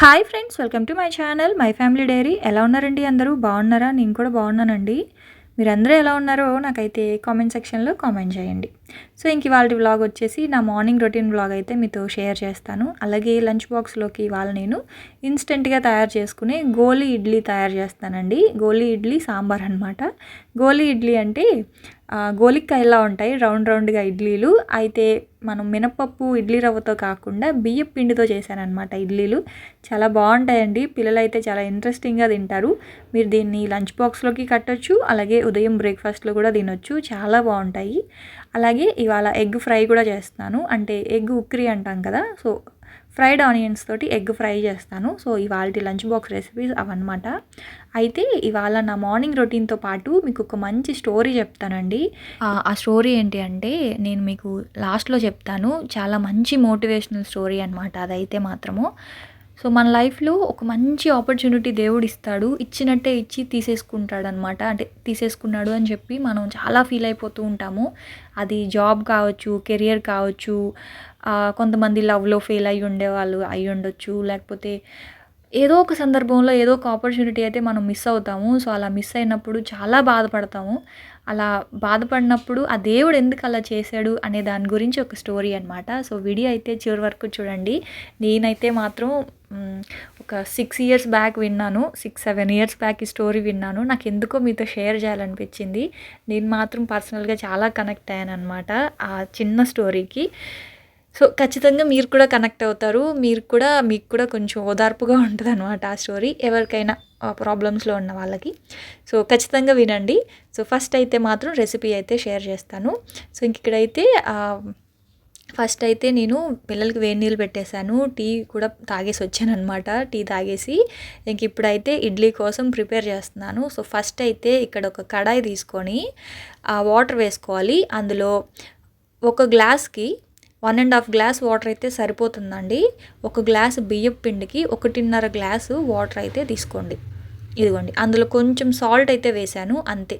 Hi friends welcome to my channel my family diary. ఎలా ఉన్నారండి అందరూ? బాగున్నారా? నేను కూడా బాగున్నానండి. మీరందరూ ఎలా ఉన్నారో నాకైతే కామెంట్ సెక్షన్లో కామెంట్ చేయండి. సో ఇంక ఇవాళ వ్లాగ్ వచ్చేసి నా మార్నింగ్ రొటీన్ వ్లాగ్ అయితే మీతో షేర్ చేస్తాను. అలాగే లంచ్ బాక్స్లోకి ఇవాళ నేను ఇన్స్టెంట్గా తయారు చేసుకునే గోలీ ఇడ్లీ తయారు చేస్తానండి. గోలీ ఇడ్లీ సాంబార్ అనమాట గోలీ ఇడ్లీ అంటే ఆ, గోలిక్కాయలా ఉంటాయి రౌండ్ రౌండ్గా ఇడ్లీలు. అయితే మనం మినపప్పు ఇడ్లీ రవ్వతో కాకుండా బియ్యం పిండితో చేశానమాట ఇడ్లీలు. చాలా బాగుంటాయండి. పిల్లలు అయితే చాలా ఇంట్రెస్టింగ్గా తింటారు. మీరు దీన్ని లంచ్ బాక్స్లోకి కట్టొచ్చు అలాగే ఉదయం బ్రేక్ఫాస్ట్లో కూడా తినొచ్చు. చాలా బాగుంటాయి. అలాగే ఇవాళ ఎగ్ ఫ్రై కూడా చేస్తున్నాను. అంటే ఎగ్ ఉక్రీ అంటాం కదా సో ఫ్రైడ్ ఆనియన్స్ తోటి ఎగ్ ఫ్రై చేస్తాను. సో ఇవాళ లంచ్ బాక్స్ రెసిపీస్ అవన్నమాట. అయితే ఇవాళ నా మార్నింగ్ రొటీన్తో పాటు మీకు ఒక మంచి స్టోరీ చెప్తానండి. ఆ- స్టోరీ ఏంటి అంటే నేను మీకు లాస్ట్లో చెప్తాను. చాలా మంచి మోటివేషనల్ స్టోరీ అనమాట అదైతే మాత్రము. సో మన లైఫ్లో ఒక మంచి ఆపర్చునిటీ దేవుడు ఇస్తాడు ఇచ్చినట్టే ఇచ్చి తీసేసుకుంటాడు అనమాట అంటే తీసేసుకున్నాడు అని చెప్పి మనం చాలా ఫీల్ అయిపోతూ ఉంటాము. అది జాబ్ కావచ్చు కెరియర్ కావచ్చు కొంతమంది లవ్లో ఫెయిల్ అయ్యి ఉండేవాళ్ళు అయి ఉండొచ్చు. లేకపోతే ఏదో ఒక సందర్భంలో ఏదో ఒక ఆపర్చునిటీ అయితే మనం మిస్ అవుతాము. సో అలా మిస్ అయినప్పుడు చాలా బాధపడతాము. అలా బాధపడినప్పుడు ఆ దేవుడు ఎందుకు అలా చేశాడు అనే దాని గురించి ఒక స్టోరీ అనమాట సో వీడియో అయితే చివరి వరకు చూడండి. నేనైతే మాత్రం ఒక సిక్స్ ఇయర్స్ బ్యాక్ విన్నాను. సిక్స్ సెవెన్ ఇయర్స్ బ్యాక్ ఈ స్టోరీ విన్నాను. నాకు ఎందుకో మీతో షేర్ చేయాలనిపించింది. నేను మాత్రం పర్సనల్గా చాలా కనెక్ట్ అయ్యాను అనమాట ఆ చిన్న స్టోరీకి సో ఖచ్చితంగా మీరు కూడా కనెక్ట్ అవుతారు. మీరు కూడా మీకు కూడా కొంచెం ఓదార్పుగా ఉంటుంది అనమాట ఆ స్టోరీ. ఎవరికైనా ప్రాబ్లమ్స్లో ఉన్న వాళ్ళకి. సో ఖచ్చితంగా వినండి. సో ఫస్ట్ అయితే మాత్రం రెసిపీ అయితే షేర్ చేస్తాను. సో ఇంక ఇక్కడైతే ఫస్ట్ అయితే నేను పిల్లలకి వేడి నీళ్ళు పెట్టేశాను. టీ కూడా తాగేసి వచ్చాను అనమాట టీ తాగేసి ఇంక ఇప్పుడైతే ఇడ్లీ కోసం ప్రిపేర్ చేస్తున్నాను. సో ఫస్ట్ అయితే ఇక్కడ ఒక కడాయి తీసుకొని ఆ వాటర్ వేసుకోవాలి. అందులో ఒక గ్లాస్కి one and half glass water అయితే సరిపోతుందండి. ఒక గ్లాస్ బియ్యం పిండికి ఒకటిన్నర గ్లాసు వాటర్ అయితే తీసుకోండి. ఇదిగోండి అందులో కొంచెం సాల్ట్ అయితే వేశాను అంతే.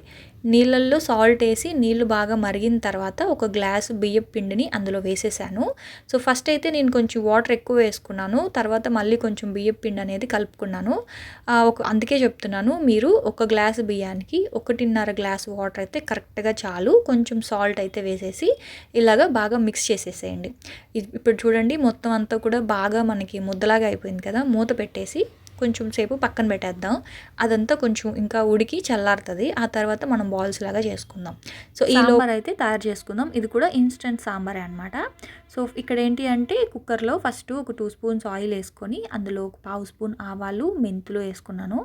నీళ్ళల్లో సాల్ట్ వేసి నీళ్ళు బాగా మరిగిన తర్వాత ఒక గ్లాసు బియ్యం పిండిని అందులో వేసేసాను. సో ఫస్ట్ అయితే నేను కొంచెం వాటర్ ఎక్కువ వేసుకున్నాను. తర్వాత మళ్ళీ కొంచెం బియ్యం పిండి అనేది కలుపుకున్నాను. ఒక అందుకే చెప్తున్నాను మీరు ఒక గ్లాసు బియ్యానికి ఒకటిన్నర గ్లాసు వాటర్ అయితే కరెక్ట్గా చాలు. కొంచెం సాల్ట్ అయితే వేసేసి ఇలాగా బాగా మిక్స్ చేసేసేయండి. ఇప్పుడు చూడండి మొత్తం అంతా కూడా బాగా మనకి ముద్దలాగా అయిపోయింది కదా మూత పెట్టేసి కొంచెం సేపు పక్కన పెట్టేద్దాం. అదంతా కొంచెం ఇంకా ఉడికి చల్లారుతుంది. ఆ తర్వాత మనం బాల్స్ లాగా చేసుకుందాం. సో ఈ లోపర్ అయితే తయారు చేసుకుందాం. ఇది కూడా ఇన్స్టెంట్ సాంబారే అనమాట సో ఇక్కడ ఏంటి అంటే కుక్కర్లో ఫస్ట్ ఒక టూ స్పూన్స్ ఆయిల్ వేసుకొని అందులో ఒక పావు స్పూన్ ఆవాలు మెంతులు వేసుకున్నాను.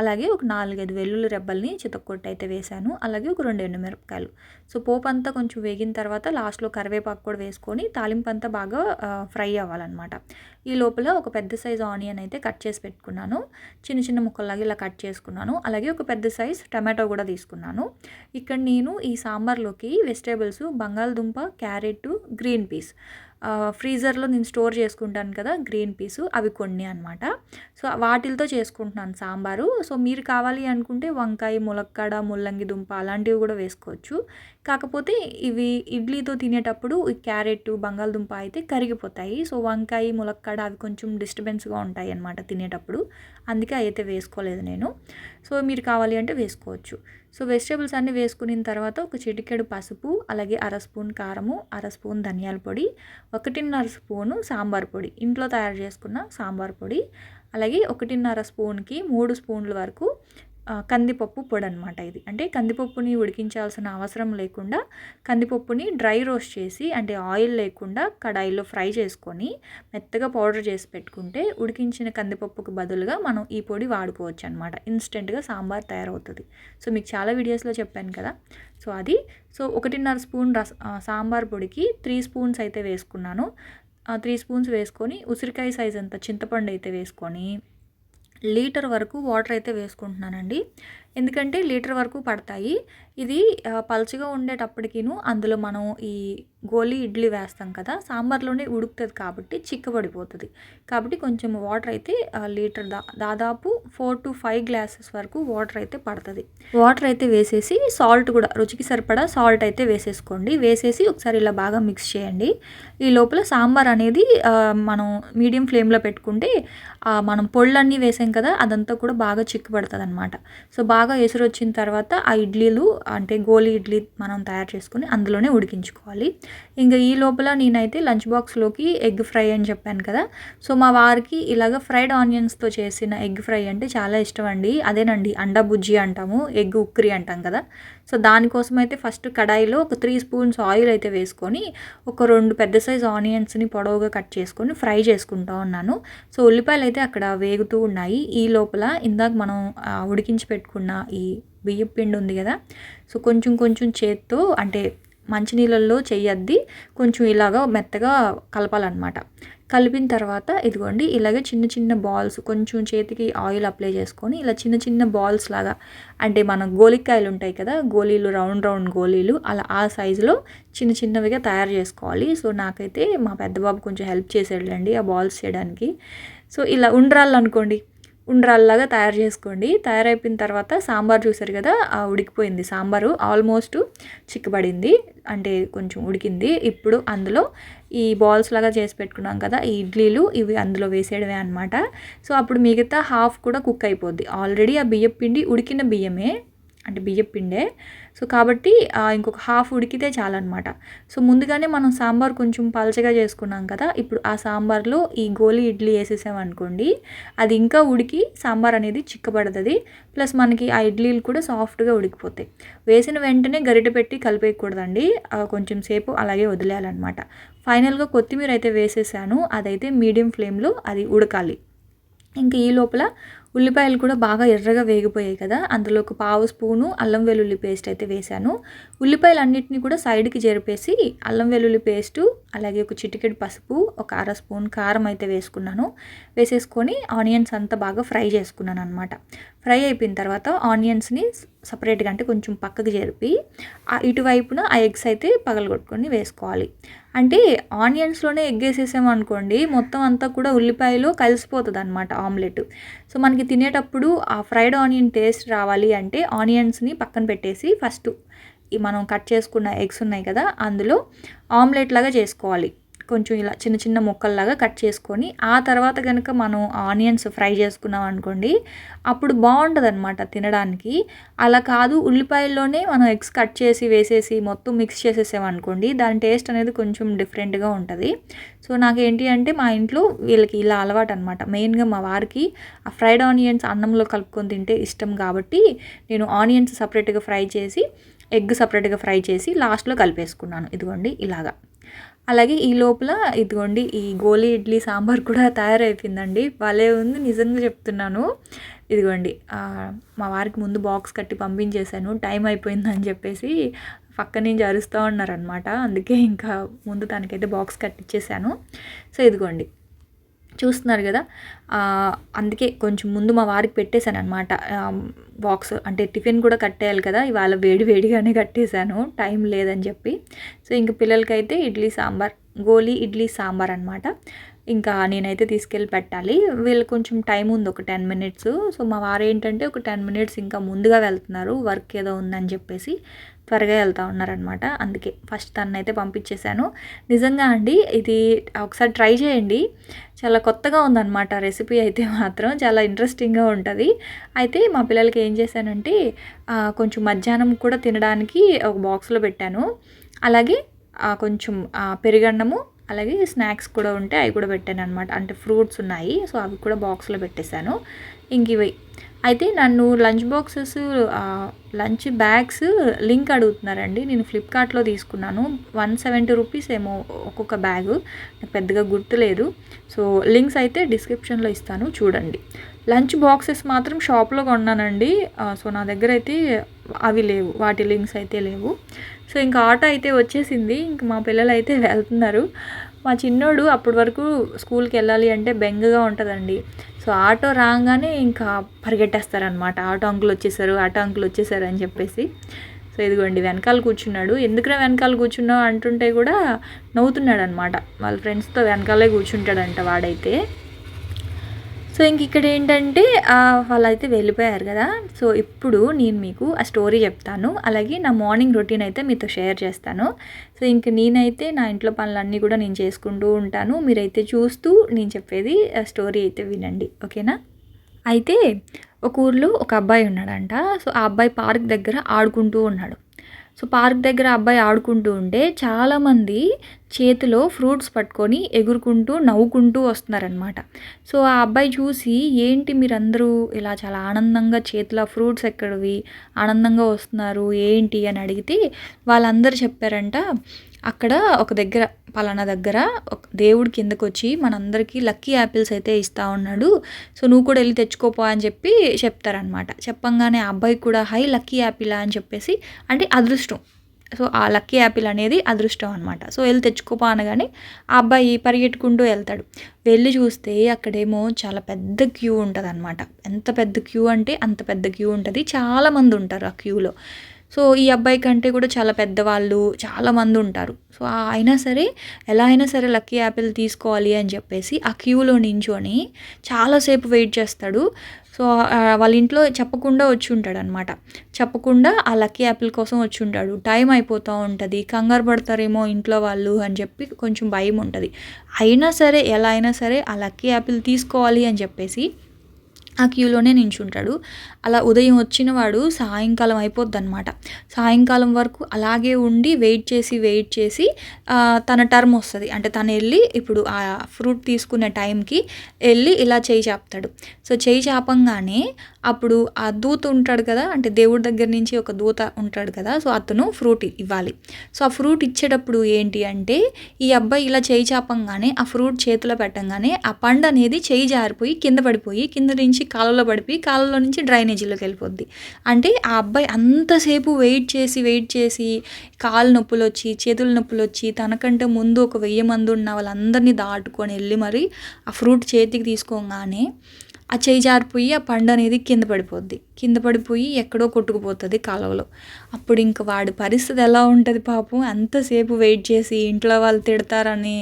అలాగే ఒక నాలుగైదు వెల్లుల్లి రెబ్బల్ని చితక్కొట్టు అయితే వేశాను. అలాగే ఒక రెండు ఎండుమిరపకాయలు. సో పోపు అంతా కొంచెం వేగిన తర్వాత లాస్ట్లో కరివేపాకు కూడా వేసుకొని తాలింపు అంతా బాగా ఫ్రై అవ్వాలన్నమాట. ఈ లోపల ఒక పెద్ద సైజ్ ఆనియన్ అయితే కట్ చేసి పెట్టుకున్నాను. చిన్న చిన్న ముక్కల్లాగా ఇలా కట్ చేసుకున్నాను. అలాగే ఒక పెద్ద సైజ్ టమాటో కూడా తీసుకున్నాను. ఇక్కడ నేను ఈ సాంబార్లోకి వెజిటేబుల్స్ బంగాళదుంప క్యారెట్ గ్రీన్ పీస్ ఫ్రీజర్లో నేను స్టోర్ చేసుకుంటాను కదా గ్రీన్ పీస్ అవి కొన్ని అనమాట సో వాటిలతో చేసుకుంటున్నాను సాంబారు. సో మీరు కావాలి అనుకుంటే వంకాయ ములక్కాడ ముల్లంగి దుంప అలాంటివి కూడా వేసుకోవచ్చు. కాకపోతే ఇవి ఇడ్లీతో తినేటప్పుడు ఈ క్యారెట్ బంగాళదుంప అయితే కరిగిపోతాయి. సో వంకాయ ములక్కాడ అవి కొంచెం డిస్టర్బెన్స్గా ఉంటాయి అన్నమాట తినేటప్పుడు. అందుకే అయితే వేసుకోలేదు నేను. సో మీరు కావాలి అంటే వేసుకోవచ్చు. సో వెజిటేబుల్స్ అన్నీ వేసుకున్న తర్వాత ఒక చిటికెడు పసుపు అలాగే అర స్పూన్ కారము అర స్పూన్ ధనియాల పొడి ఒకటిన్నర స్పూను సాంబార్ పొడి. ఇంట్లో తయారు చేసుకున్న సాంబార్ పొడి అలాగే ఒకటిన్నర స్పూన్కి మూడు స్పూన్ల వరకు కందిపప్పు పొడి అనమాట ఇది. అంటే కందిపప్పుని ఉడికించాల్సిన అవసరం లేకుండా కందిపప్పుని డ్రై రోస్ట్ చేసి అంటే ఆయిల్ లేకుండా కడాయిలో ఫ్రై చేసుకొని మెత్తగా పౌడర్ చేసి పెట్టుకుంటే ఉడికించిన కందిపప్పుకు బదులుగా మనం ఈ పొడి వాడుకోవచ్చు అనమాట ఇన్స్టెంట్గా సాంబార్ తయారవుతుంది. సో మీకు చాలా వీడియోస్లో చెప్పాను కదా. సో అది. సో ఒకటిన్నర స్పూన్ రస సాంబార్ పొడికి త్రీ స్పూన్స్ అయితే వేసుకున్నాను. త్రీ స్పూన్స్ వేసుకొని ఉసిరికాయ సైజ్ అంత చింతపండు అయితే వేసుకొని లీటర్ వరకు వాటర్ అయితే వేసుకుంటున్నానండి. ఎందుకంటే లీటర్ వరకు పడతాయి. ఇది పలుచగా పల్చగా ఉండేటప్పటికిను అందులో మనం ఈ గోలీ ఇడ్లీ వేస్తాం కదా సాంబార్లోనే ఉడుకుతుంది కాబట్టి చిక్కబడిపోతుంది. కాబట్టి కొంచెం వాటర్ అయితే లీటర్ దా దాదాపు ఫోర్ టు ఫైవ్ గ్లాసెస్ వరకు వాటర్ అయితే పడుతుంది. వాటర్ అయితే వేసేసి సాల్ట్ కూడా రుచికి సరిపడా సాల్ట్ అయితే వేసేసుకోండి. వేసేసి ఒకసారి ఇలా బాగా మిక్స్ చేయండి. ఈ లోపల సాంబార్ అనేది మనం మీడియం ఫ్లేమ్లో పెట్టుకుంటే మనం పొళ్ళన్నీ వేసాం కదా అదంతా కూడా బాగా చిక్కుపడుతుంది అనమాట సో బాగా ఎసురు వచ్చిన తర్వాత ఆ ఇడ్లీలు అంటే గోలీ ఇడ్లీ మనం తయారు చేసుకుని అందులోనే ఉడికించుకోవాలి. ఇంకా ఈ లోపల నేనైతే లంచ్ బాక్స్లోకి ఎగ్ ఫ్రై అని చెప్పాను కదా. సో మా వారికి ఇలాగ ఫ్రైడ్ ఆనియన్స్తో చేసిన ఎగ్ ఫ్రై అంటే చాలా ఇష్టం అండి. అదేనండి అండా బుజ్జి అంటాము ఎగ్ ఉక్కిరి అంటాం కదా. సో దానికోసం అయితే ఫస్ట్ కడాయిలో ఒక త్రీ స్పూన్స్ ఆయిల్ అయితే వేసుకొని ఒక రెండు పెద్ద సైజ్ ఆనియన్స్ని పొడవుగా కట్ చేసుకొని ఫ్రై చేసుకుంటూ ఉన్నాను. సో ఉల్లిపాయలు అయితే అక్కడ వేగుతూ ఉన్నాయి. ఈ లోపల ఇందాక మనం ఉడికించి పెట్టుకున్న ఈ బియ్యం పిండి ఉంది కదా సో కొంచెం కొంచెం చేత్తో అంటే మంచినీళ్ళల్లో చేయద్ది కొంచెం ఇలాగా మెత్తగా కలపాలన్నమాట. కలిపిన తర్వాత ఇదిగోండి ఇలాగే చిన్న చిన్న బాల్స్ కొంచెం చేతికి ఆయిల్ అప్లై చేసుకొని ఇలా చిన్న చిన్న బాల్స్ లాగా అంటే మన గోలికాయలు ఉంటాయి కదా గోళీలు రౌండ్ రౌండ్ గోళీలు అలా ఆ సైజులో చిన్న చిన్నవిగా తయారు చేసుకోవాలి. సో నాకైతే మా పెద్ద బాబు కొంచెం హెల్ప్ చేసేళ్ళండి ఆ బాల్స్ చేయడానికి. సో ఇలా ఉండ్రాళ్ళు అనుకోండి ఉండ్రాల్లాగా తయారు చేసుకోండి. తయారైపోయిన తర్వాత సాంబార్ చూసారు కదా ఉడికిపోయింది. సాంబారు ఆల్మోస్ట్ చిక్కబడింది. అంటే కొంచెం ఉడికింది. ఇప్పుడు అందులో ఈ బాల్స్ లాగా చేసి పెట్టుకున్నాం కదా ఈ ఇడ్లీలు ఇవి అందులో వేసేయడమే అనమాట సో అప్పుడు మిగతా హాఫ్ కూడా కుక్ అయిపోద్ది. ఆల్రెడీ ఆ బియ్యం పిండి ఉడికిన బియ్యమే. అంటే బియ్యం పిండే. సో కాబట్టి ఇంకొక హాఫ్ ఉడికితే చాలన్నమాట. సో ముందుగానే మనం సాంబార్ కొంచెం పలచగా చేసుకున్నాం కదా ఇప్పుడు ఆ సాంబార్లో ఈ గోలీ ఇడ్లీ వేసేసామనుకోండి అది ఇంకా ఉడికి సాంబార్ అనేది చిక్కబడుతుంది. ప్లస్ మనకి ఆ ఇడ్లీలు కూడా సాఫ్ట్గా ఉడికిపోతాయి. వేసిన వెంటనే గరిట పెట్టి కలిపేయకూడదండి. కొంచెం సేపు అలాగే వదిలేయాలన్నమాట. ఫైనల్గా కొత్తిమీర అయితే వేసేసాను అదైతే మీడియం ఫ్లేమ్లో అది ఉడకాలి. ఇంకా ఈ లోపల ఉల్లిపాయలు కూడా బాగా ఎర్రగా వేగిపోయాయి కదా అందులో ఒక పావు స్పూను అల్లం వెల్లుల్లి పేస్ట్ అయితే వేశాను. ఉల్లిపాయలు అన్నింటినీ కూడా సైడ్కి జరిపేసి అల్లం వెల్లుల్లి పేస్టు అలాగే ఒక చిటికెడు పసుపు ఒక అర స్పూన్ కారం అయితే వేసుకున్నాను. వేసేసుకొని ఆనియన్స్ అంతా బాగా ఫ్రై చేసుకున్నాను అనమాట ఫ్రై అయిపోయిన తర్వాత ఆనియన్స్ని సపరేట్గా అంటే కొంచెం పక్కకు జరిపి ఇటువైపున ఆ ఎగ్స్ అయితే పగలగొట్టుకొని వేసుకోవాలి. అంటే ఆనియన్స్లోనే ఎగ్ వేసేసామనుకోండి మొత్తం అంతా కూడా ఉల్లిపాయలు కలిసిపోతుంది అనమాట ఆమ్లెట్. సో మనకి తినేటప్పుడు ఆ ఫ్రైడ్ ఆనియన్ టేస్ట్ రావాలి అంటే ఆనియన్స్ని పక్కన పెట్టేసి ఫస్ట్ మనం కట్ చేసుకున్న ఎగ్స్ ఉన్నాయి కదా అందులో ఆమ్లెట్ లాగా చేసుకోవాలి. కొంచెం ఇలా చిన్న చిన్న ముక్కల్లాగా కట్ చేసుకొని ఆ తర్వాత కనుక మనం ఆనియన్స్ ఫ్రై చేసుకున్నాం అనుకోండి అప్పుడు బాగుంటుంది అనమాట తినడానికి. అలా కాదు ఉల్లిపాయల్లోనే మనం ఎగ్స్ కట్ చేసి వేసేసి మొత్తం మిక్స్ చేసేసామనుకోండి దాని టేస్ట్ అనేది కొంచెం డిఫరెంట్గా ఉంటుంది. సో నాకు ఏంటి అంటే మా ఇంట్లో వీళ్ళకి ఇలా అలవాటు అనమాట మెయిన్గా మా వారికి ఆ ఫ్రైడ్ ఆనియన్స్ అన్నంలో కలుపుకొని తింటే ఇష్టం కాబట్టి నేను ఆనియన్స్ సపరేట్గా ఫ్రై చేసి ఎగ్ సపరేట్గా ఫ్రై చేసి లాస్ట్లో కలిపేసుకున్నాను. ఇదిగోండి ఇలాగా. అలాగే ఈ లోపల ఇదిగోండి ఈ గోలీ ఇడ్లీ సాంబార్ కూడా తయారైపోయిందండి. భలే ఉంది నిజంగా చెప్తున్నాను. ఇదిగోండి మా వారికి ముందు బాక్స్ కట్టి పంపించేశాను. టైం అయిపోయిందని చెప్పేసి పక్క నుంచి అరుస్తూ ఉన్నారనమాట అందుకే ఇంకా ముందు తనకైతే బాక్స్ కట్టించేశాను సో ఇదిగోండి చూస్తున్నారు కదా అందుకే కొంచెం ముందు మా వారికి పెట్టేశాను అనమాట బాక్స్ అంటే టిఫిన్ కూడా కట్టేయాలి కదా ఇవాళ వేడి వేడిగానే కట్టేశాను టైం లేదని చెప్పి. సో ఇంక పిల్లలకైతే ఇడ్లీ సాంబార్ గోలీ ఇడ్లీ సాంబార్ అనమాట ఇంకా నేనైతే తీసుకెళ్ళి పెట్టాలి. వీళ్ళు కొంచెం టైం ఉంది ఒక టెన్ మినిట్స్. సో మా వారు ఏంటంటే ఒక టెన్ మినిట్స్ ఇంకా ముందుగా వెళ్తున్నారు వర్క్ ఏదో ఉందని చెప్పేసి. త్వరగా వెళ్తూ ఉన్నారనమాట అందుకే ఫస్ట్ తనైతే అయితే పంపించేశాను. నిజంగా అండి ఇది ఒకసారి ట్రై చేయండి. చాలా కొత్తగా ఉందన్నమాట రెసిపీ అయితే మాత్రం. చాలా ఇంట్రెస్టింగ్గా ఉంటుంది. అయితే మా పిల్లలకి ఏం చేశానంటే కొంచెం మధ్యాహ్నం కూడా తినడానికి ఒక బాక్స్లో పెట్టాను. అలాగే కొంచెం పెరుగన్నము అలాగే స్నాక్స్ కూడా ఉంటే అవి కూడా పెట్టాను అనమాట అంటే ఫ్రూట్స్ ఉన్నాయి సో అవి కూడా బాక్స్లో పెట్టేశాను. ఇంక ఇవి అయితే నన్ను lunch boxes lunch bags link అడుగుతున్నారండి. నేను ఫ్లిప్కార్ట్లో తీసుకున్నాను. వన్ సెవెంటీ రూపీస్ ఏమో ఒక్కొక్క బ్యాగ్. నాకు పెద్దగా గుర్తులేదు సో లింక్స్ అయితే డిస్క్రిప్షన్లో ఇస్తాను. చూడండి. లంచ్ బాక్సెస్ మాత్రం షాప్లో కొన్నానండి. సో నా దగ్గర అయితే అవి లేవు. వాటి లింక్స్ అయితే లేవు. సో ఇంకా ఆటో అయితే వచ్చేసింది. ఇంక మా పిల్లలు అయితే వెళ్తున్నారు. మా చిన్నోడు అప్పటి వరకు స్కూల్కి వెళ్ళాలి అంటే బెంగగా ఉంటుందండి. సో ఆటో రాగానే ఇంకా పరిగెట్టేస్తారనమాట ఆటో అంకులు వచ్చేసారు ఆటో అంకులు వచ్చేసారు అని చెప్పేసి. సో ఇదిగోండి వెనకాల కూర్చున్నాడు. ఎందుకురా వెనకాల కూర్చున్నావు అంటుంటే కూడా నవ్వుతున్నాడు అనమాట వాళ్ళ ఫ్రెండ్స్తో వెనకాలే కూర్చుంటాడంట వాడైతే. సో ఇంక ఇక్కడ ఏంటంటే వాళ్ళు వాళ్ళైతే వెళ్ళిపోయారు కదా. సో ఇప్పుడు నేను మీకు ఆ స్టోరీ చెప్తాను. అలాగే నా మార్నింగ్ రొటీన్ అయితే మీతో షేర్ చేస్తాను. సో ఇంక నేనైతే నా ఇంట్లో పనులన్నీ కూడా నేను చేసుకుంటూ ఉంటాను. మీరైతే చూస్తూ నేను చెప్పేది ఆ స్టోరీ అయితే వినండి. ఓకేనా? అయితే ఒక ఊర్లో ఒక అబ్బాయి ఉన్నాడంట. సో ఆ అబ్బాయి పార్క్ దగ్గర ఆడుకుంటూ ఉన్నాడు. సో పార్క్ దగ్గర అబ్బాయి ఆడుకుంటూ ఉంటే చాలామంది చేతిలో ఫ్రూట్స్ పట్టుకొని ఎగురుకుంటూ నవ్వుకుంటూ వస్తున్నారనమాట సో ఆ అబ్బాయి చూసి ఏంటి మీరందరూ ఇలా చాలా ఆనందంగా చేతిలో ఫ్రూట్స్ ఎక్కడివి? ఆనందంగా వస్తున్నారు ఏంటి? అని అడిగితే వాళ్ళందరూ చెప్పారంట అక్కడ ఒక దగ్గర పలానా దగ్గర ఒక దేవుడి కిందకు వచ్చి మనందరికీ లక్కీ యాపిల్స్ అయితే ఇస్తా ఉన్నాడు. సో నువ్వు కూడా వెళ్ళి తెచ్చుకోపో అని చెప్పి చెప్తారనమాట చెప్పంగానే ఆ అబ్బాయి కూడా హై లక్కీ యాపిల్ అని చెప్పేసి అంటే అదృష్టం. సో ఆ లక్కీ యాపిల్ అనేది అదృష్టం అనమాట సో వెళ్ళి తెచ్చుకోపో అనగానే ఆ అబ్బాయి పరిగెట్టుకుంటూ వెళ్తాడు. వెళ్ళి చూస్తే అక్కడేమో చాలా పెద్ద క్యూ ఉంటుంది అనమాట ఎంత పెద్ద క్యూ అంటే అంత పెద్ద క్యూ ఉంటుంది. చాలామంది ఉంటారు ఆ క్యూలో. సో ఈ అబ్బాయి కంటే కూడా చాలా పెద్దవాళ్ళు చాలా మంది ఉంటారు. సో అయినా సరే ఎలా అయినా సరే లక్కీ యాపిల్ తీసుకోవాలి అని చెప్పేసి ఆ క్యూలో నించొని చాలాసేపు వెయిట్ చేస్తాడు. సో వాళ్ళ ఇంట్లో చెప్పకుండా వచ్చి ఉంటాడు అనమాట చెప్పకుండా ఆ లక్కీ యాపిల్ కోసం వచ్చి ఉంటాడు టైం అయిపోతూ ఉంటుంది. కంగారు పడతారేమో ఇంట్లో వాళ్ళు అని చెప్పి కొంచెం భయం ఉంటుంది. అయినా సరే ఎలా అయినా సరే ఆ లక్కీ యాపిల్ తీసుకోవాలి అని చెప్పేసి ఆ క్యూలోనే నించుంటాడు. అలా ఉదయం వచ్చిన వాడు సాయంకాలం అయిపోద్ది అనమాట సాయంకాలం వరకు అలాగే ఉండి వెయిట్ చేసి వెయిట్ చేసి తన టర్మ్ వస్తుంది. అంటే తను వెళ్ళి ఇప్పుడు ఆ ఫ్రూట్ తీసుకునే టైంకి వెళ్ళి ఇలా చేయి చాపుతాడు. సో చేయి చాపంగానే అప్పుడు ఆ దూత ఉంటాడు కదా అంటే దేవుడి దగ్గర నుంచి ఒక దూత ఉంటాడు కదా సో అతను ఫ్రూట్ ఇవ్వాలి. సో ఆ ఫ్రూట్ ఇచ్చేటప్పుడు ఏంటి అంటే ఈ అబ్బాయి ఇలా చేయి చాపంగానే ఆ ఫ్రూట్ చేతిలో పెట్టంగానే ఆ పండు అనేది చేయి జారిపోయి కింద పడిపోయి కింద నుంచి కాలంలో పడిపోయి కాలంలో నుంచి డ్రైనేజీలోకి వెళ్ళిపోద్ది. అంటే ఆ అబ్బాయి అంతసేపు వెయిట్ చేసి వెయిట్ చేసి కాలు నొప్పులు వచ్చి చేతుల నొప్పులు వచ్చి తనకంటే ముందు ఒక వెయ్యి మంది ఉన్న వాళ్ళందరినీ దాటుకొని వెళ్ళి మరి ఆ ఫ్రూట్ చేతికి తీసుకోగానే ఆ చేయి జారిపోయి ఆ పండు అనేది కింద పడిపోద్ది. కింద పడిపోయి ఎక్కడో కొట్టుకుపోతుంది కాలువలో. అప్పుడు ఇంక వాడి పరిస్థితి ఎలా ఉంటుంది పాపం? అంతసేపు వెయిట్ చేసి ఇంట్లో వాళ్ళు తిడతారని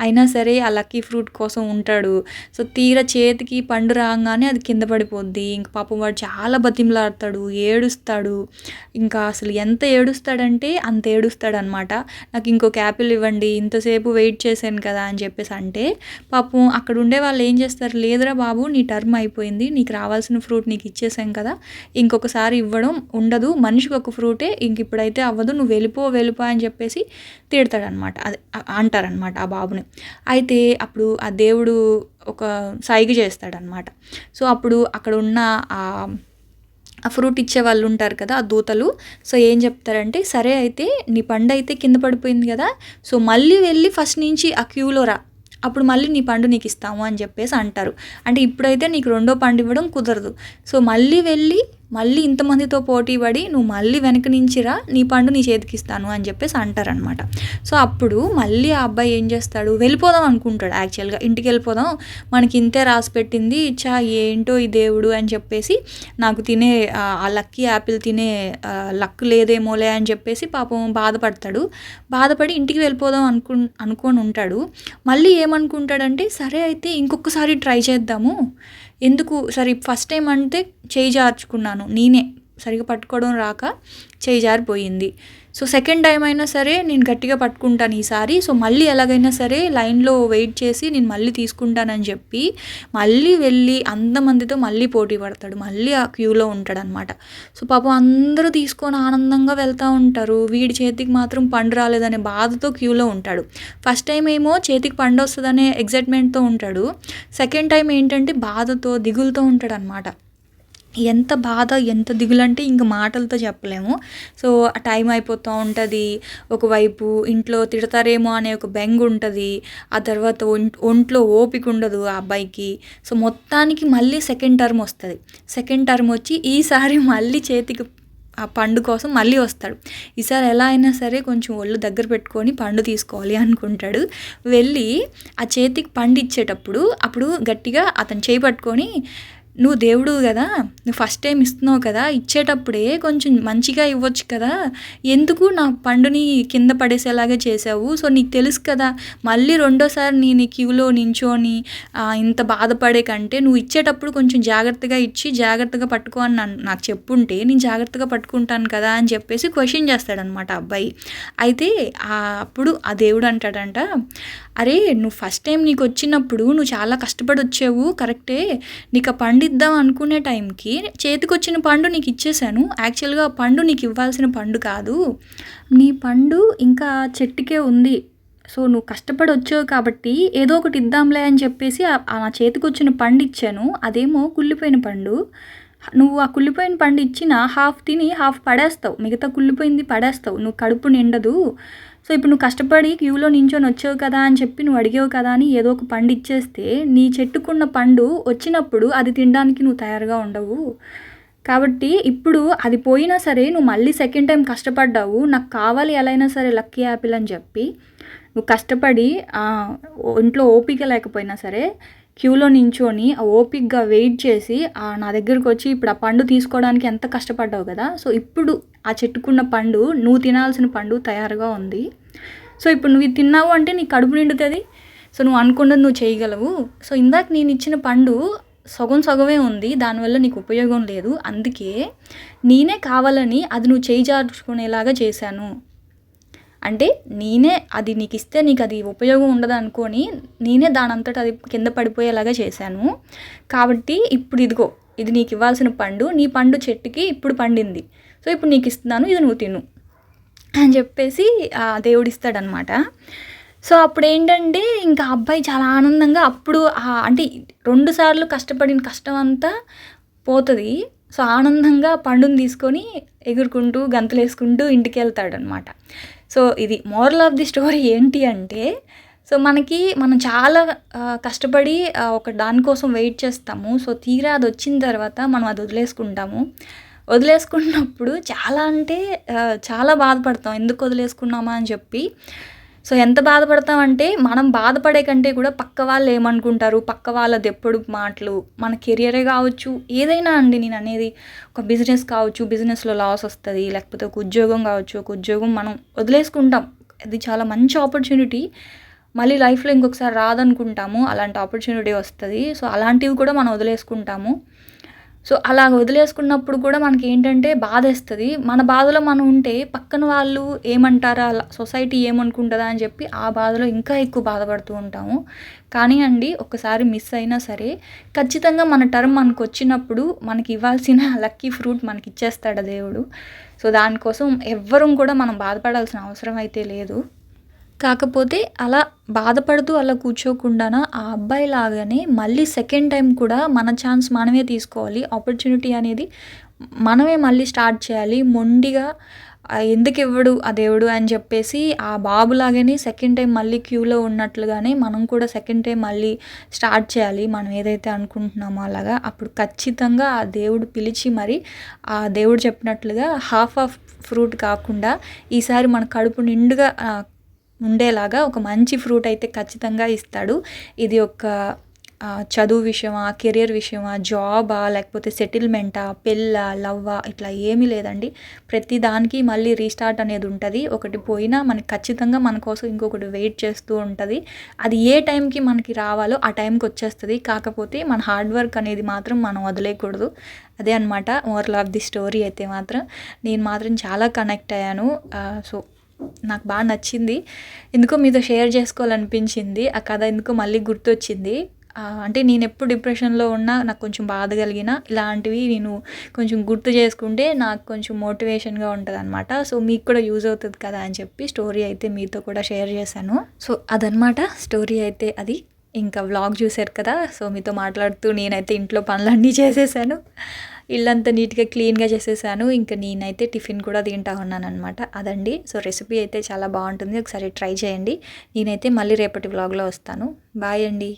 అయినా సరే ఆ లక్కీ ఫ్రూట్ కోసం ఉంటాడు. సో తీర చేతికి పండు రాగానే అది కింద పడిపోద్ది. ఇంక పాపం వాడు చాలా బతిమలాడతాడు ఏడుస్తాడు. ఇంకా అసలు ఎంత ఏడుస్తాడంటే అంత ఏడుస్తాడు అనమాట నాకు ఇంకొక యాపిల్ ఇవ్వండి ఇంతసేపు వెయిట్ చేశాను కదా అని చెప్పేసి అంటే పాపం అక్కడ ఉండే వాళ్ళు ఏం చేస్తారు? లేదురా బాబు నీ టర్మ్ అయిపోయింది. నీకు రావాల్సిన ఫ్రూట్ నీకు ఇచ్చేసాం కదా. ఇంకొకసారి ఇవ్వడం ఉండదు. మనిషికి ఒక ఫ్రూటే ఇంక ఇప్పుడైతే అవ్వదు. నువ్వు వెళ్ళిపో వెళ్ళిపో అని చెప్పేసి తిడతాడనమాట. అదే అంటారనమాట ఆ బాబుని. అయితే అప్పుడు ఆ దేవుడు ఒక సైగ చేస్తాడనమాట. సో అప్పుడు అక్కడ ఉన్న ఆ ఆ ఫ్రూట్ ఇచ్చే వాళ్ళు ఉంటారు కదా ఆ దూతలు. సో ఏం చెప్తారంటే సరే అయితే నీ పండు అయితే కింద పడిపోయింది కదా. సో మళ్ళీ వెళ్ళి ఫస్ట్ నుంచి ఆ క్యూలో రా. అప్పుడు మళ్ళీ నీ పండు నీకు ఇస్తాము అని చెప్పేసి అంటారు. అంటే ఇప్పుడైతే నీకు రెండో పండు ఇవ్వడం కుదరదు. సో మళ్ళీ వెళ్ళి మళ్ళీ ఇంతమందితో పోటీ పడి నువ్వు మళ్ళీ వెనక నుంచి రా నీ పండు నీ చేతికిస్తాను అని చెప్పేసి అంటారనమాట సో అప్పుడు మళ్ళీ ఆ అబ్బాయి ఏం చేస్తాడు? వెళ్ళిపోదాం అనుకుంటాడు యాక్చువల్గా ఇంటికి వెళ్ళిపోదాం. మనకి ఇంతే రాసి పెట్టింది. చా ఏంటో ఈ దేవుడు అని చెప్పేసి నాకు తినే ఆ, లక్కీ యాపిల్ తినే లక్ లేదేమోలే అని చెప్పేసి పాపం బాధపడతాడు. బాధపడి ఇంటికి వెళ్ళిపోదాం అనుకు అనుకొని ఉంటాడు మళ్ళీ ఏమనుకుంటాడంటే సరే అయితే ఇంకొకసారి ట్రై చేద్దాము. ఎందుకు సరే ఫస్ట్ టైం అంటే చేయి జార్చుకున్నాను. నేనే సరిగా పట్టుకోవడం రాక చేయి జారిపోయింది. సో సెకండ్ టైం అయినా సరే నేను గట్టిగా పట్టుకుంటాను ఈసారి సో మళ్ళీ ఎలాగైనా సరే లైన్లో వెయిట్ చేసి నేను మళ్ళీ తీసుకుంటానని చెప్పి మళ్ళీ వెళ్ళి అంతమందితో మళ్ళీ పోటీ పడతాడు. మళ్ళీ ఆ క్యూలో ఉంటాడనమాట. సో పాపం అందరూ తీసుకొని ఆనందంగా వెళ్తూ ఉంటారు. వీడి చేతికి మాత్రం పండు రాలేదనే బాధతో క్యూలో ఉంటాడు. ఫస్ట్ టైం ఏమో చేతికి పండు వస్తుందనే ఎగ్జైట్మెంట్తో ఉంటాడు. సెకండ్ టైం ఏంటంటే బాధతో దిగులుతో ఉంటాడు అనమాట ఎంత బాధ ఎంత దిగులంటే ఇంక మాటలతో చెప్పలేము. సో ఆ టైం అయిపోతూ ఉంటుంది. ఒకవైపు ఇంట్లో తిడతారేమో అనే ఒక బెంగ ఉంటుంది. ఆ తర్వాత ఒంట్లో ఓపిక ఉండదు ఆ అబ్బాయికి. సో మొత్తానికి మళ్ళీ సెకండ్ టర్మ్ వస్తుంది. సెకండ్ టర్మ్ వచ్చి ఈసారి మళ్ళీ చేతికి ఆ పండు కోసం మళ్ళీ వస్తాడు. ఈసారి ఎలా అయినా సరే కొంచెం ఒళ్ళు దగ్గర పెట్టుకొని పండు తీసుకోవాలి అనుకుంటాడు. వెళ్ళి ఆ చేతికి పండు ఇచ్చేటప్పుడు అప్పుడు గట్టిగా అతను చేయి పట్టుకొని నువ్వు దేవుడు కదా నువ్వు ఫస్ట్ టైం ఇస్తున్నావు కదా ఇచ్చేటప్పుడే కొంచెం మంచిగా ఇవ్వచ్చు కదా ఎందుకు నా పండుని కింద పడేసేలాగా చేసావు సో నీకు తెలుసు కదా మళ్ళీ రెండోసారి నేను క్యూలో నించోని ఇంత బాధపడే కంటే నువ్వు ఇచ్చేటప్పుడు కొంచెం జాగ్రత్తగా ఇచ్చి జాగ్రత్తగా పట్టుకో అని నాకు చెప్పుంటే నేను జాగ్రత్తగా పట్టుకుంటాను కదా అని చెప్పేసి క్వశ్చన్ చేస్తాడనమాట అబ్బాయి. అయితే అప్పుడు ఆ దేవుడు అంటాడంట అరే నువ్వు ఫస్ట్ టైం నీకు వచ్చినప్పుడు నువ్వు చాలా కష్టపడి వచ్చావు కరెక్టే నీకు ఆ పండు ఇద్దాం అనుకునే టైంకి చేతికి వచ్చిన పండు నీకు ఇచ్చేసాను. యాక్చువల్గా ఆ పండు నీకు ఇవ్వాల్సిన పండు కాదు. నీ పండు ఇంకా చెట్టుకే ఉంది. సో నువ్వు కష్టపడి వచ్చావు కాబట్టి ఏదో ఒకటి ఇద్దాంలే అని చెప్పేసి ఆ నా చేతికి వచ్చిన పండు ఇచ్చాను. అదేమో కుళ్ళిపోయిన పండు. నువ్వు ఆ కుళ్ళిపోయిన పండు ఇచ్చిన హాఫ్ తిని హాఫ్ పడేస్తావు. మిగతా కుళ్ళిపోయింది పడేస్తావు. నువ్వు కడుపు నిండదు. సో ఇప్పుడు నువ్వు కష్టపడి క్యూలో నించొని వచ్చావు కదా అని చెప్పి నువ్వు అడిగావు కదా అని ఏదో ఒక పండు ఇచ్చేస్తే నీ చెట్టుకున్న పండు వచ్చినప్పుడు అది తినడానికి నువ్వు తయారుగా ఉండవు. కాబట్టి ఇప్పుడు అది పోయినా సరే నువ్వు మళ్ళీ సెకండ్ టైం కష్టపడ్డావు నాకు కావాలి ఎలా అయినా సరే లక్కీ యాపిల్ అని చెప్పి. నువ్వు కష్టపడి ఇంట్లో ఓపిక లేకపోయినా సరే క్యూలో నించొని ఆ ఓపిక్గా వెయిట్ చేసి నా దగ్గరకు వచ్చి ఇప్పుడు ఆ పండు తీసుకోవడానికి ఎంత కష్టపడ్డావు కదా? సో ఇప్పుడు ఆ చెట్టుకున్న పండు నువ్వు తినాల్సిన పండు తయారుగా ఉంది. సో ఇప్పుడు నువ్వు ఇది తిన్నావు అంటే నీ కడుపు నిండుతుంది. సో నువ్వు అనుకున్నది నువ్వు చేయగలవు. సో ఇందాక నేను ఇచ్చిన పండు సగం సగమే ఉంది. దానివల్ల నీకు ఉపయోగం లేదు. అందుకే నేనే కావాలని అది నువ్వు చేయి జార్చుకునేలాగా చేశాను. అంటే నేనే అది నీకు ఇస్తే నీకు అది ఉపయోగం ఉండదు అనుకొని నేనే దానంతట అది కింద పడిపోయేలాగా చేశాను. కాబట్టి ఇప్పుడు ఇదిగో ఇది నీకు ఇవ్వాల్సిన పండు నీ పండు చెట్టుకి ఇప్పుడు పండింది. సో ఇప్పుడు నీకు ఇస్తున్నాను ఇది నువ్వు తిను అని చెప్పేసి ఆ దేవుడు ఇస్తాడనమాట సో అప్పుడు ఏంటంటే ఇంకా అబ్బాయి చాలా ఆనందంగా అప్పుడు అంటే రెండు సార్లు కష్టపడిన కష్టం అంతా పోతుంది. సో ఆనందంగా పండుని తీసుకొని ఎగురుకుంటూ గంతులేసుకుంటూ ఇంటికి వెళ్తాడనమాట సో ఇది మోరల్ ఆఫ్ ది స్టోరీ ఏంటి అంటే సో మనకి మనం చాలా కష్టపడి ఒక దానికోసం వెయిట్ చేస్తాము. సో తీరా అది వచ్చిన తర్వాత మనం అది వదిలేసుకుంటాము. వదిలేసుకున్నప్పుడు చాలా అంటే చాలా బాధపడతాం. ఎందుకు వదిలేసుకున్నామా అని చెప్పి. సో ఎంత బాధపడతామంటే మనం బాధపడే కంటే కూడా పక్క వాళ్ళు ఏమనుకుంటారు? పక్క వాళ్ళది ఎప్పుడు మాటలు? మన కెరియరే కావచ్చు. ఏదైనా అండి నేను అనేది ఒక బిజినెస్ కావచ్చు బిజినెస్లో లాస్ వస్తుంది లేకపోతే ఒక ఉద్యోగం కావచ్చు ఒక ఉద్యోగం మనం వదిలేసుకుంటాం. అది చాలా మంచి ఆపర్చునిటీ. మళ్ళీ లైఫ్లో ఇంకొకసారి రాదనుకుంటాము. అలాంటి ఆపర్చునిటీ వస్తుంది. సో అలాంటివి కూడా మనం వదిలేసుకుంటాము. సో అలా వదిలేసుకున్నప్పుడు కూడా మనకి ఏంటంటే బాధేస్తుంది. మన బాధలో మనం ఉంటే పక్కన వాళ్ళు ఏమంటారా? అలా సొసైటీ ఏమనుకుంటుందా అని చెప్పి ఆ బాధలో ఇంకా ఎక్కువ బాధపడుతూ ఉంటాము. కానీ అండి ఒకసారి మిస్ అయినా సరే ఖచ్చితంగా మన టర్మ్ మనకు వచ్చినప్పుడు మనకి ఇవ్వాల్సిన లక్కీ ఫ్రూట్ మనకి ఇచ్చేస్తాడు దేవుడు. సో దానికోసం ఎవ్వరం కూడా మనం బాధపడాల్సిన అవసరం అయితే లేదు. కాకపోతే అలా బాధపడుతూ అలా కూర్చోకుండానా ఆ అబ్బాయి లాగానే మళ్ళీ సెకండ్ టైం కూడా మన ఛాన్స్ మనమే తీసుకోవాలి. ఆపర్చునిటీ అనేది మనమే మళ్ళీ స్టార్ట్ చేయాలి. మొండిగా ఎందుకు ఇవ్వడు ఆ దేవుడు? అని చెప్పేసి ఆ బాబు లాగానే సెకండ్ టైం మళ్ళీ క్యూలో ఉన్నట్లుగానే మనం కూడా సెకండ్ టైం మళ్ళీ స్టార్ట్ చేయాలి. మనం ఏదైతే అనుకుంటున్నామో అలాగా. అప్పుడు ఖచ్చితంగా ఆ దేవుడు పిలిచి మరి ఆ దేవుడు చెప్పినట్లుగా హాఫ్ ఆఫ్ ఫ్రూట్ కాకుండా ఈసారి మన కడుపు నిండుగా ఉండేలాగా ఒక మంచి ఫ్రూట్ అయితే ఖచ్చితంగా ఇస్తాడు. ఇది ఒక చదువు విషయమా కెరియర్ విషయమా జాబా లేకపోతే సెటిల్మెంటా పెళ్ళా లవ్వా ఇట్లా ఏమీ లేదండి. ప్రతి దానికి మళ్ళీ రీస్టార్ట్ అనేది ఉంటుంది. ఒకటి పోయినా మనకి ఖచ్చితంగా మన కోసం ఇంకొకటి వెయిట్ చేస్తూ ఉంటుంది. అది ఏ టైంకి మనకి రావాలో ఆ టైంకి వచ్చేస్తుంది. కాకపోతే మన హార్డ్ వర్క్ అనేది మాత్రం మనం వదిలేయకూడదు. అదే అనమాట మోరల్ ఆఫ్ ది స్టోరీ అయితే మాత్రం. నేను మాత్రం చాలా కనెక్ట్ అయ్యాను. సో నాకు బాగా నచ్చింది. ఎందుకో మీతో షేర్ చేసుకోవాలనిపించింది. ఆ కథ ఎందుకో మళ్ళీ గుర్తొచ్చింది. అంటే నేను ఎప్పుడు డిప్రెషన్లో ఉన్నా నాకు కొంచెం బాధ కలిగిన ఇలాంటివి నేను కొంచెం గుర్తు చేసుకుంటే నాకు కొంచెం మోటివేషన్గా ఉంటుంది అనమాట సో మీకు కూడా యూజ్ అవుతుంది కదా అని చెప్పి స్టోరీ అయితే మీతో కూడా షేర్ చేశాను. సో అదనమాట స్టోరీ అయితే అది. ఇంకా వ్లాగ్ చూశారు కదా సో మీతో మాట్లాడుతూ నేనైతే ఇంట్లో పనులన్నీ చేసేసాను. ఇల్లంతా నీట్గా క్లీన్గా చేసేసాను. ఇంకా నేనైతే టిఫిన్ కూడా తింటా ఉన్నాను అనమాట అదండి. సో రెసిపీ అయితే చాలా బాగుంటుంది. ఒకసారి ట్రై చేయండి. నేనైతే మళ్ళీ రేపటి వ్లాగ్లో వస్తాను. బాయ్ అండి.